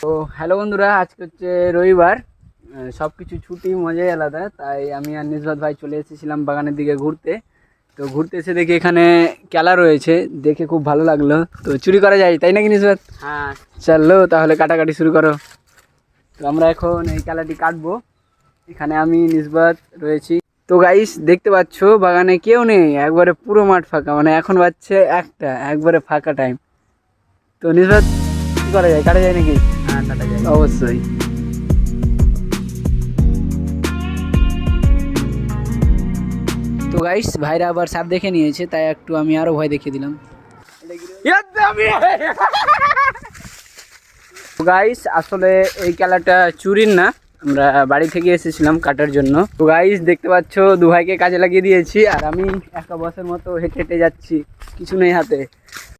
তো হ্যালো বন্ধুরা আজকে হচ্ছে রবিবার। সব কিছু ছুটি মজাই আলাদা। তাই আমি আর নিসবাত ভাই চলে এসেছিলাম বাগানের দিকে ঘুরতে। তো ঘুরতে এসে দেখি এখানে কেলা রয়েছে। দেখে খুব ভালো লাগল। তো চুরি করা যায় তাই নাকি নিসবাত হ্যাঁ। চলল তাহলে কাটাকাটি শুরু করো। তো আমরা এখন এই কেলাটি কাটবো। এখানে আমি নিসবাত রয়েছি। তো গাইস দেখতে পাচ্ছ বাগানে কেউ নেই। একবারে পুরো মাঠ ফাঁকা। মানে এখন বাজছে একটা একবারে ফাঁকা টাইম তো নিসবাত কি করা যায়? কাটা যায় নাকি? হ্যাঁ কাটা যায়। অবশ্যই। তো গাইস ভাইরা আবার সাপ দেখে নিয়েছে তাই একটু আমি আরও ভয় দেখিয়ে দিলাম। গাইস আসলে এই খেলাটা চুরির না। আমরা বাড়ি থেকে এসেছিলাম কাটার জন্য। তো গাইস দেখতে পাচ্ছ দু ভাইকে কাজে লাগিয়ে দিয়েছি আর আমি একা বসের মতো হেঁটে হেঁটে যাচ্ছি। কিছু নেই হাতে।